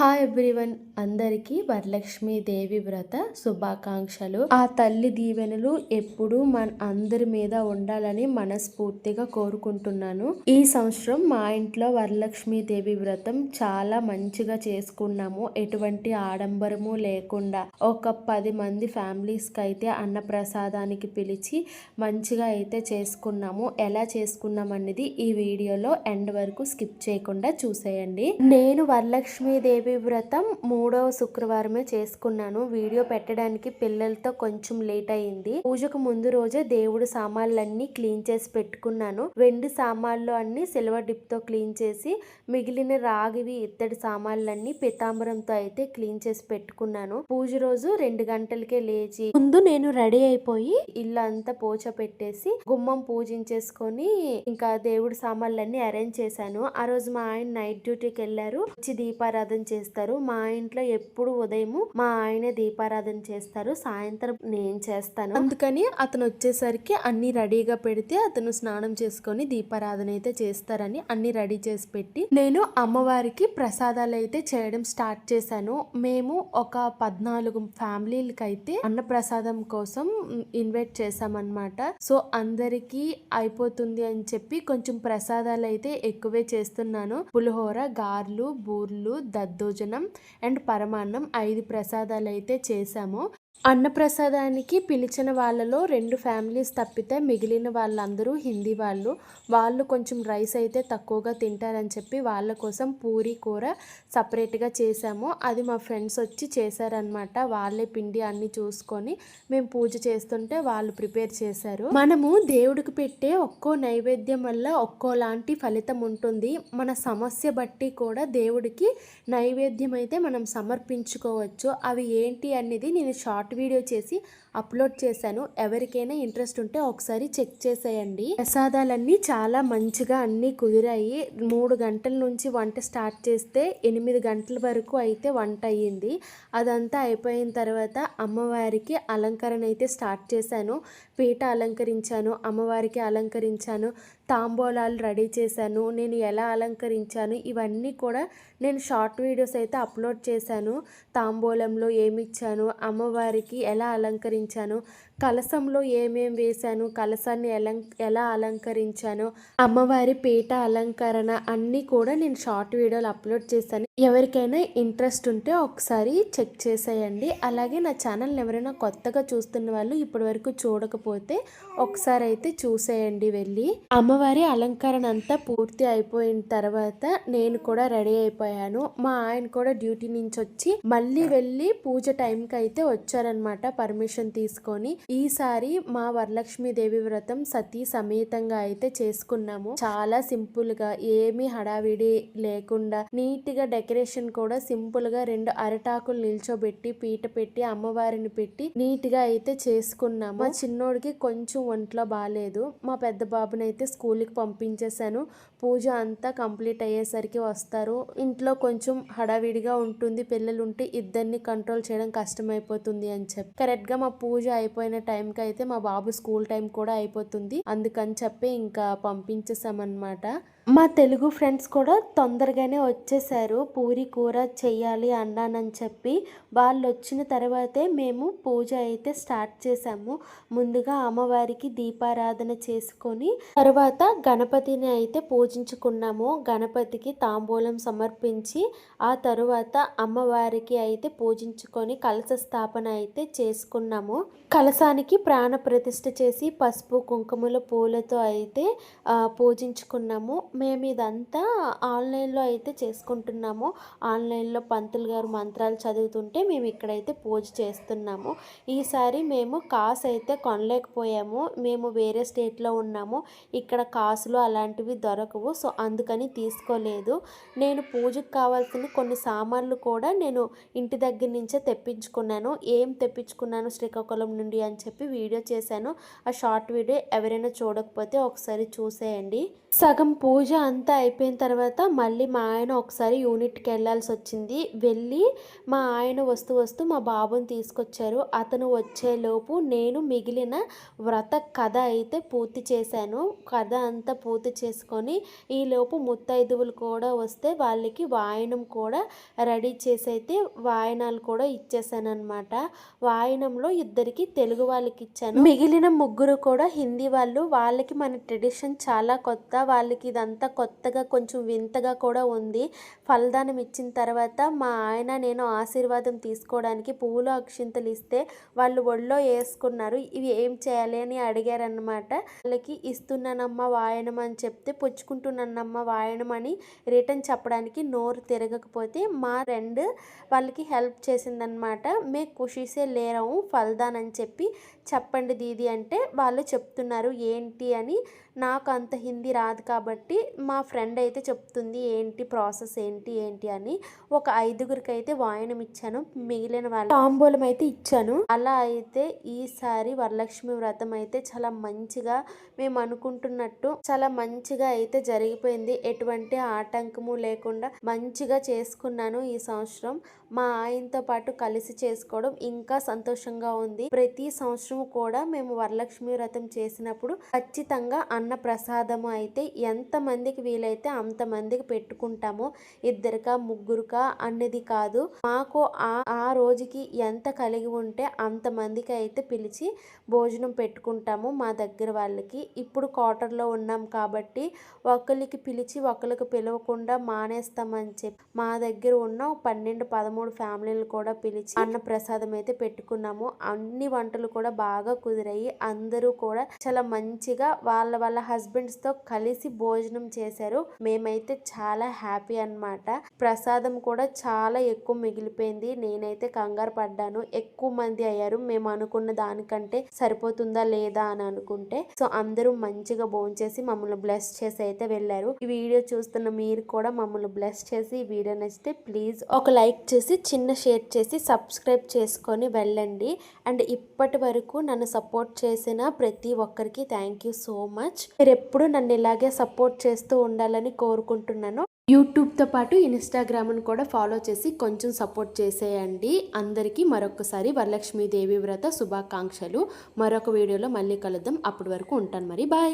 Hi everyone అందరికీ వరలక్ష్మి దేవి వ్రత శుభాకాంక్షలు. ఆ తల్లి దీవెనలు ఎప్పుడూ మన అందరి మీద ఉండాలని మనస్ఫూర్తిగా కోరుకుంటున్నాను. ఈ సంవత్సరం మా ఇంట్లో వరలక్ష్మి దేవి వ్రతం చాలా మంచిగా చేసుకున్నాము. ఎటువంటి ఆడంబరము లేకుండా ఒక పది మంది ఫ్యామిలీస్కి అయితే అన్నప్రసాదానికి పిలిచి మంచిగా అయితే చేసుకున్నాము. ఎలా చేసుకున్నాం అనేది ఈ వీడియోలో ఎండ్ వరకు స్కిప్ చేయకుండా చూసేయండి. నేను వరలక్ష్మీదేవి దేవి వ్రతం మూడవ శుక్రవారమే చేసుకున్నాను. వీడియో పెట్టడానికి పిల్లలతో కొంచెం లేట్ అయింది. పూజకు ముందు రోజే దేవుడు సామాన్లన్నీ క్లీన్ చేసి పెట్టుకున్నాను. వెండి సామాన్లు అన్ని సిల్వర్ డిప్తో క్లీన్ చేసి మిగిలిన రాగివి ఇత్తడి సామాన్లన్నీ పితాంబరంతో అయితే క్లీన్ చేసి పెట్టుకున్నాను. పూజ రోజు రెండు గంటలకే లేచి ముందు నేను రెడీ అయిపోయి ఇల్లు అంతా పోచ పెట్టేసి గుమ్మం పూజించేసుకొని ఇంకా దేవుడి సామాన్లన్నీ అరేంజ్ చేశాను. ఆ రోజు మా ఆయన నైట్ డ్యూటీకి వెళ్ళారు. వచ్చి దీపారాధన చేస్తారు. మా ఇంట్లో ఎప్పుడు ఉదయం మా ఆయన దీపారాధన చేస్తారు. సాయంత్రం నేను చేస్తాను. అందుకని అతను వచ్చేసరికి అన్ని రెడీగా పెడితే అతను స్నానం చేసుకొని దీపారాధన అయితే చేస్తారని అన్ని రెడీ చేసి పెట్టి నేను అమ్మవారికి ప్రసాదాలు అయితే చేయడం స్టార్ట్ చేశాను. మేము ఒక పద్నాలుగు ఫ్యామిలీలకి అయితే అన్న ప్రసాదం కోసం ఇన్వైట్ చేసామన్నమాట సో అందరికీ అయిపోతుంది అని చెప్పి కొంచెం ప్రసాదాలు అయితే ఎక్కువే చేస్తున్నాను. పులిహోర గార్లు బూర్లు దద్దోజనం అండ్ పరమాన్నం ఐదు ప్రసాదాలు అయితే చేశాము. అన్నప్రసాదానికి పిలిచిన వాళ్ళలో రెండు ఫ్యామిలీస్ తప్పితే మిగిలిన వాళ్ళందరూ హిందీ వాళ్ళు. వాళ్ళు కొంచెం రైస్ అయితే తక్కువగా తింటారని చెప్పి వాళ్ళ కోసం పూరి కూర సపరేట్గా చేసాము అది మా ఫ్రెండ్స్ వచ్చి చేశారనమాట వాళ్ళే పిండి అన్ని చూసుకొని మేము పూజ చేస్తుంటే వాళ్ళు ప్రిపేర్ చేశారు. మనము దేవుడికి పెట్టే ఒక్కో నైవేద్యం వల్ల ఒక్కోలాంటి ఫలితం ఉంటుంది. మన సమస్య బట్టి కూడా దేవుడికి నైవేద్యం అయితే మనం సమర్పించుకోవచ్చు. అవి ఏంటి అనేది నేను షార్ట్ వీడియో చేసి అప్లోడ్ చేశాను. ఎవరికైనా ఇంట్రెస్ట్ ఉంటే ఒకసారి చెక్ చేసేయండి. ప్రసాదాలన్నీ చాలా మంచిగా అన్నీ కుదిరాయి. మూడు గంటల నుంచి వంట స్టార్ట్ చేస్తే ఎనిమిది గంటల వరకు అయితే వంట అయ్యింది. అదంతా అయిపోయిన తర్వాత అమ్మవారికి అలంకరణ అయితే స్టార్ట్ చేశాను. పీట అలంకరించాను అమ్మవారికి అలంకరించాను తాంబూలాలు రెడీ చేశాను నేను ఎలా అలంకరించాను ఇవన్నీ కూడా నేను షార్ట్ వీడియోస్ అయితే అప్లోడ్ చేశాను. తాంబూలంలో ఏమి ఇచ్చాను అమ్మవారికి ఎలా అలంకరించాను కలసంలో ఏమేం వేశాను? కలసాన్ని ఎలా ఎలా అలంకరించాను? అమ్మవారి పీట అలంకరణ అన్నీ కూడా నేను షార్ట్ వీడియోలు అప్లోడ్ చేశాను. ఎవరికైనా ఇంట్రెస్ట్ ఉంటే ఒకసారి చెక్ చేసేయండి. అలాగే నా ఛానల్ ఎవరైనా కొత్తగా చూస్తున్న వాళ్ళు ఇప్పటి వరకు చూడకపోతే ఒకసారి అయితే చూసేయండి వెళ్ళి. అమ్మవారి అలంకరణ అంతా పూర్తి అయిపోయిన తర్వాత నేను కూడా రెడీ అయిపోయాను. మా ఆయన కూడా డ్యూటీ నుంచి వచ్చి మళ్ళీ వెళ్ళి పూజ టైంకి అయితే వచ్చారనమాట పర్మిషన్ తీసుకొని. ఈసారి మా వరలక్ష్మి దేవి వ్రతం సతీ సమేతంగా అయితే చేసుకున్నాము. చాలా సింపుల్గా ఏమీ హడావిడి లేకుండా నీట్గా డెకరేషన్ కూడా సింపుల్గా రెండు అరటాకులు నిల్చోబెట్టి పీట పెట్టి అమ్మవారిని పెట్టి నీట్గా అయితే చేసుకున్నాము. మా చిన్నోడికి కొంచెం ఒంట్లో బాగాలేదు మా పెద్ద బాబుని అయితే పంపించేశాను. పూజ అంతా కంప్లీట్ అయ్యేసరికి వస్తారు. ఇంట్లో కొంచెం హడావిడిగా ఉంటుంది. పిల్లలు ఉంటే ఇద్దరిని కంట్రోల్ చేయడం కష్టమైపోతుంది అని చెప్పి. కరెక్ట్గా మా పూజ అయిపోయిన టైంకి అయితే మా బాబు స్కూల్ టైం కూడా అయిపోతుంది. అందుకని చెప్పి ఇంకా పంపించేసామన్నమాట మా తెలుగు ఫ్రెండ్స్ కూడా తొందరగానే వచ్చేసారు. పూరి కూర చెయ్యాలి అన్నానని చెప్పి వాళ్ళు వచ్చిన తర్వాతే మేము పూజ అయితే స్టార్ట్ చేసాము ముందుగా అమ్మవారికి దీపారాధన చేసుకొని తర్వాత గణపతిని అయితే పూజ పూజించుకున్నాము. గణపతికి తాంబూలం సమర్పించి ఆ తరువాత అమ్మవారికి అయితే పూజించుకొని కలశ స్థాపన అయితే చేసుకున్నాము. కలశానికి ప్రాణ ప్రతిష్ఠ చేసి పసుపు కుంకుమల పూలతో అయితే పూజించుకున్నాము. మేము ఇదంతా ఆన్లైన్లో అయితే చేసుకుంటున్నాము. ఆన్లైన్లో పంతులు గారు మంత్రాలు చదువుతుంటే మేము ఇక్కడైతే పూజ చేస్తున్నాము. ఈసారి మేము కాసు అయితే కొనలేకపోయాము. మేము వేరే స్టేట్లో ఉన్నాము. ఇక్కడ కాసులు అలాంటివి దొరకవు. సో అందుకని తీసుకోలేదు. నేను పూజకు కావాల్సిన కొన్ని సామాన్లు కూడా నేను ఇంటి దగ్గర నుంచే తెప్పించుకున్నాను. ఏం తెప్పించుకున్నాను శ్రీకాకుళం నుండి అని చెప్పి వీడియో చేశాను. ఆ షార్ట్ వీడియో ఎవరైనా చూడకపోతే ఒకసారి చూసేయండి. సగం పూజ అంతా అయిపోయిన తర్వాత మళ్ళీ మా ఆయన ఒకసారి యూనిట్కి వెళ్ళాల్సి వచ్చింది. వెళ్ళి మా ఆయన వస్తూ వస్తూ మా బాబుని తీసుకొచ్చారు. అతను వచ్చేలోపు నేను మిగిలిన వ్రత కథ అయితే పూర్తి చేశాను. కథ అంతా పూర్తి చేసుకొని ఈలోపు ముత్తైదువులు కూడా వస్తే వాళ్ళకి వాయనం కూడా రెడీ చేసి అయితే వాయనాలు కూడా ఇచ్చేసానమాట వాయనంలో ఇద్దరికి తెలుగు వాళ్ళకి ఇచ్చాను. మిగిలిన ముగ్గురు కూడా హిందీ వాళ్ళు. వాళ్ళకి మన ట్రెడిషన్ చాలా కొత్త. వాళ్ళకి ఇదంతా కొత్తగా కొంచెం వింతగా కూడా ఉంది. ఫలదానం ఇచ్చిన తర్వాత మా ఆయన నేను ఆశీర్వాదం తీసుకోవడానికి పువ్వులు అక్షింతలు ఇస్తే వాళ్ళు ఒళ్ళో వేసుకున్నారు. ఇవి ఏం చేయాలి అని అడిగారనమాట వాళ్ళకి ఇస్తున్నానమ్మా వాయనం అని చెప్తే తీసుకుంటున్నానమ్మ వాయనం అని రిటర్న్ చెప్పడానికి నోరు తిరగకపోతే మా ఫ్రెండ్ వాళ్ళకి హెల్ప్ చేసిందనమాట. మే ఖుషీసే లేరాము ఫల్దాన్ అని చెప్పి చెప్పండి దీది అంటే వాళ్ళు చెప్తున్నారు. ఏంటి అని నాకు అంత హిందీ రాదు కాబట్టి మా ఫ్రెండ్ అయితే చెప్తుంది ఏంటి ప్రాసెస్ ఏంటి ఏంటి అని ఒక ఐదుగురికి అయితే వాయనం ఇచ్చాను. మిగిలిన వాళ్ళు తాంబూలం అయితే ఇచ్చాను. అలా అయితే ఈసారి వరలక్ష్మి వ్రతం అయితే చాలా మంచిగా మేము అనుకుంటున్నట్టు చాలా మంచిగా అయితే జరిగిపోయింది. ఎటువంటి ఆటంకము లేకుండా మంచిగా చేసుకున్నాను ఈ సంవత్సరం. మా ఆయనతో పాటు కలిసి చేసుకోవడం ఇంకా సంతోషంగా ఉంది. ప్రతి సంవత్సరం కూడా మేము వరలక్ష్మి వ్రతం చేసినప్పుడు ఖచ్చితంగా అన్న ప్రసాదము అయితే ఎంత మందికి వీలైతే అంత మందికి పెట్టుకుంటాము. ఇద్దరికా ముగ్గురుకా అన్నది కాదు. మాకు ఆ ఆ రోజుకి ఎంత కలిగి ఉంటే అంత మందికి అయితే పిలిచి భోజనం పెట్టుకుంటాము మా దగ్గర వాళ్ళకి. ఇప్పుడు క్వార్టర్లో ఉన్నాం కాబట్టి ఒకరికి పిలిచి ఒకరికి పిలవకుండా మానేస్తామని చెప్పి మా దగ్గర ఉన్న పన్నెండు పదమూడు ఫ్యామిలీలు కూడా పిలిచి అన్న ప్రసాదం అయితే పెట్టుకున్నాము. అన్ని వంటలు కూడా బాగా కుదిరాయి. అందరూ కూడా చాలా మంచిగా వాళ్ళ వాళ్ళ హస్బెండ్స్తో కలిసి భోజనం చేశారు. మేమైతే చాలా హ్యాపీ అన్నమాట. ప్రసాదం కూడా చాలా ఎక్కువ మిగిలిపోయింది. నేనైతే కంగారు పడ్డాను. ఎక్కువ మంది అయ్యారు. మేము అనుకున్న దానికంటే సరిపోతుందా లేదా అని అనుకుంటే సో అందరూ మంచిగా భోంచేసి మమ్మల్ని బ్లెస్ చేసి అయితే వెళ్ళారు ఈ వీడియో చూస్తున్న మీరు కూడా మమ్మల్ని బ్లెస్ చేసి ఈ వీడియో నచ్చితే ప్లీజ్ ఒక లైక్ చేసి చిన్న షేర్ చేసి సబ్స్క్రైబ్ చేసుకొని వెళ్ళండి. అండ్ ఇప్పటి వరకు నన్ను సపోర్ట్ చేసిన ప్రతి ఒక్కరికి థ్యాంక్ యూ సో మచ్ మీరు ఎప్పుడు నన్ను ఇలాగే సపోర్ట్ చేస్తూ ఉండాలని కోరుకుంటున్నాను. యూట్యూబ్తో పాటు ఇన్స్టాగ్రామ్ను కూడా ఫాలో చేసి కొంచెం సపోర్ట్ చేసేయండి. అందరికీ మరొకసారి వరలక్ష్మీదేవి వ్రత శుభాకాంక్షలు. మరొక వీడియోలో మళ్ళీ కలుద్దాం. అప్పటి వరకు ఉంటాను మరి. బాయ్